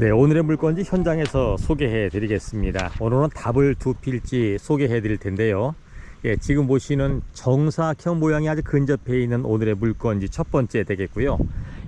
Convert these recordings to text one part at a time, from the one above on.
네, 오늘의 물건지 현장에서 소개해 드리겠습니다. 오늘은 답을 두 필지 소개해 드릴 텐데요. 예, 지금 보시는 정사각형 모양이 아주 근접해 있는 오늘의 물건지 첫 번째 되겠고요.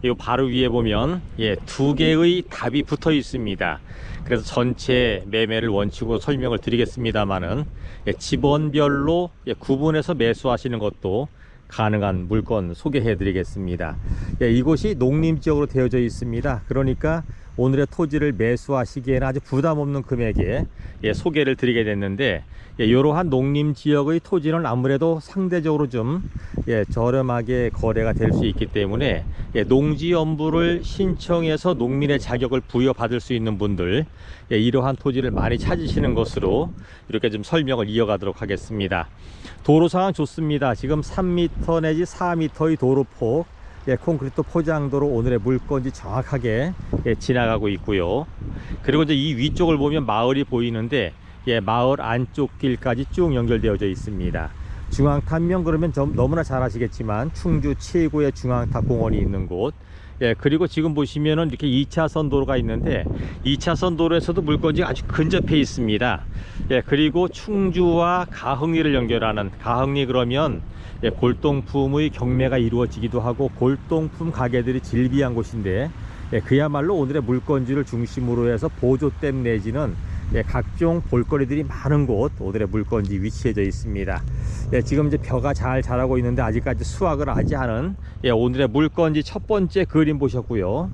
이 바로 위에 보면 예, 두 개의 답이 붙어 있습니다. 그래서 전체 매매를 원칙으로 설명을 드리겠습니다만은 예, 집원별로 예, 구분해서 매수하시는 것도 가능한 물건 소개해 드리겠습니다. 예, 이곳이 농림 지역으로 되어져 있습니다. 그러니까 오늘의 토지를 매수하시기에는 아주 부담 없는 금액에 예, 소개를 드리게 됐는데 예, 이러한 농림 지역의 토지는 아무래도 상대적으로 좀 예, 저렴하게 거래가 될 수 있기 때문에 예, 농지연부를 신청해서 농민의 자격을 부여받을 수 있는 분들 예, 이러한 토지를 많이 찾으시는 것으로 이렇게 좀 설명을 이어가도록 하겠습니다. 도로 상황 좋습니다. 지금 3m 내지 4m의 도로폭 예, 콘크리트 포장도로 오늘의 물건지 정확하게 예, 지나가고 있고요. 그리고 이제 이 위쪽을 보면 마을이 보이는데 예, 마을 안쪽 길까지 쭉 연결되어져 있습니다. 중앙탑면 그러면 좀 너무나 잘 아시겠지만 충주 최고의 중앙탑 공원이 있는 곳. 예, 그리고 지금 보시면은 이렇게 2차선 도로가 있는데 2차선 도로에서도 물건지가 아주 근접해 있습니다. 예, 그리고 충주와 가흥리를 연결하는 가흥리 그러면 예, 골동품의 경매가 이루어지기도 하고 골동품 가게들이 질비한 곳인데 예, 그야말로 오늘의 물건지를 중심으로 해서 보조댐 내지는 예, 각종 볼거리들이 많은 곳 오늘의 물건지 위치해져 있습니다. 예, 지금 이제 벼가 잘 자라고 있는데 아직까지 수확을 하지 않은 예, 오늘의 물건지 첫 번째 그림 보셨고요.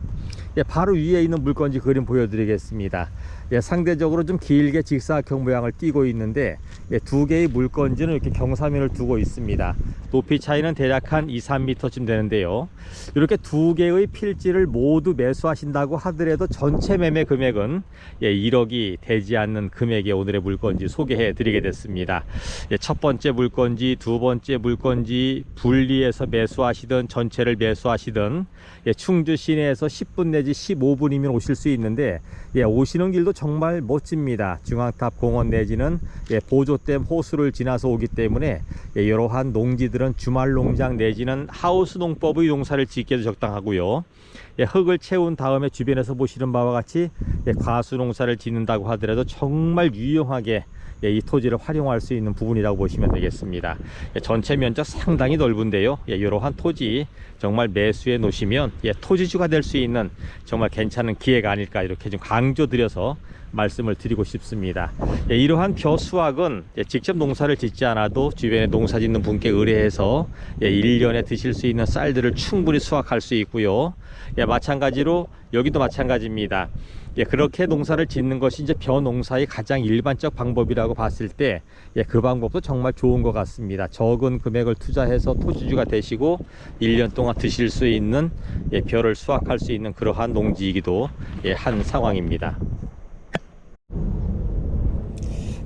예, 바로 위에 있는 물건지 그림 보여드리겠습니다. 예, 상대적으로 좀 길게 직사각형 모양을 띠고 있는데 예, 두 개의 물건지는 이렇게 경사면을 두고 있습니다. 높이 차이는 대략 한 2, 3m쯤 되는데요. 이렇게 두 개의 필지를 모두 매수하신다고 하더라도 전체 매매 금액은 예, 1억이 되지 않는 금액의 오늘의 물건지 소개해 드리게 됐습니다. 예, 첫 번째 물건지, 두 번째 물건지 분리해서 매수하시든 전체를 매수하시든 예, 충주 시내에서 10분 내지 15분이면 오실 수 있는데 예, 오시는 길도 정말 멋집니다. 중앙탑 공원 내지는 예, 보조댐 호수를 지나서 오기 때문에 예, 이러한 농지들은 주말 농장 내지는 하우스 농법의 농사를 짓기에도 적당하고요. 예, 흙을 채운 다음에 주변에서 보시는 바와 같이 예, 과수 농사를 짓는다고 하더라도 정말 유용하게 예, 이 토지를 활용할 수 있는 부분이라고 보시면 되겠습니다. 예, 전체 면적 상당히 넓은데요. 예, 이러한 토지 정말 매수해 놓으시면 예, 토지주가 될 수 있는 정말 괜찮은 기회가 아닐까 이렇게 좀 강조드려서 말씀을 드리고 싶습니다. 예, 이러한 벼 수확은 예, 직접 농사를 짓지 않아도 주변에 농사 짓는 분께 의뢰해서 예, 1년에 드실 수 있는 쌀들을 충분히 수확할 수 있고요. 예, 마찬가지로 여기도 마찬가지입니다. 예, 그렇게 농사를 짓는 것이 이제 벼 농사의 가장 일반적 방법이라고 봤을 때, 예, 그 방법도 정말 좋은 것 같습니다. 적은 금액을 투자해서 토지주가 되시고, 1년 동안 드실 수 있는, 예, 벼를 수확할 수 있는 그러한 농지이기도, 예, 한 상황입니다.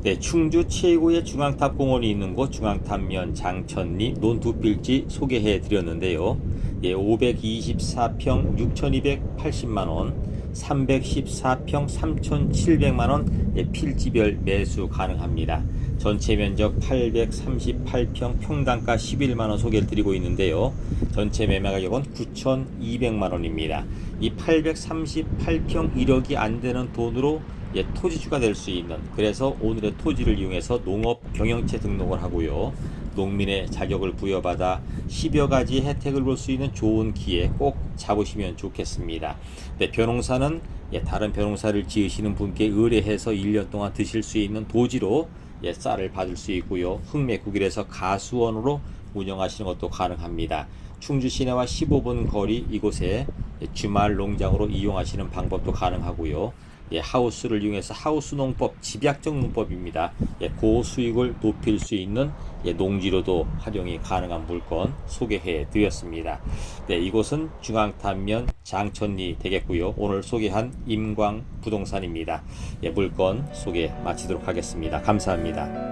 네, 충주 최고의 중앙탑 공원이 있는 곳 중앙탑면 장천리 논두 필지 소개해 드렸는데요. 예, 524평 6,280만 원, 314평 3,700만 원 예, 필지별 매수 가능합니다. 전체 면적 838평 평당가 11만 원 소개를 드리고 있는데요. 전체 매매 가격은 9,200만 원입니다. 이 838평 1억이 안 되는 돈으로 예, 토지주가 될 수 있는 그래서 오늘의 토지를 이용해서 농업 경영체 등록을 하고요. 농민의 자격을 부여받아 10여 가지 혜택을 볼 수 있는 좋은 기회 꼭 잡으시면 좋겠습니다. 네, 벼농사는 예, 다른 벼농사를 지으시는 분께 의뢰해서 1년 동안 드실 수 있는 도지로 예, 쌀을 받을 수 있고요. 흑매국일에서 가수원으로 운영하시는 것도 가능합니다. 충주 시내와 15분 거리 이곳에 예, 주말 농장으로 이용하시는 방법도 가능하고요. 예, 하우스를 이용해서 하우스 농법, 집약적 농법입니다. 예, 고수익을 높일 수 있는 예, 농지로도 활용이 가능한 물건 소개해 드렸습니다. 네, 이곳은 중앙탄면 장천리 되겠고요. 오늘 소개한 임광 부동산입니다. 예, 물건 소개 마치도록 하겠습니다. 감사합니다.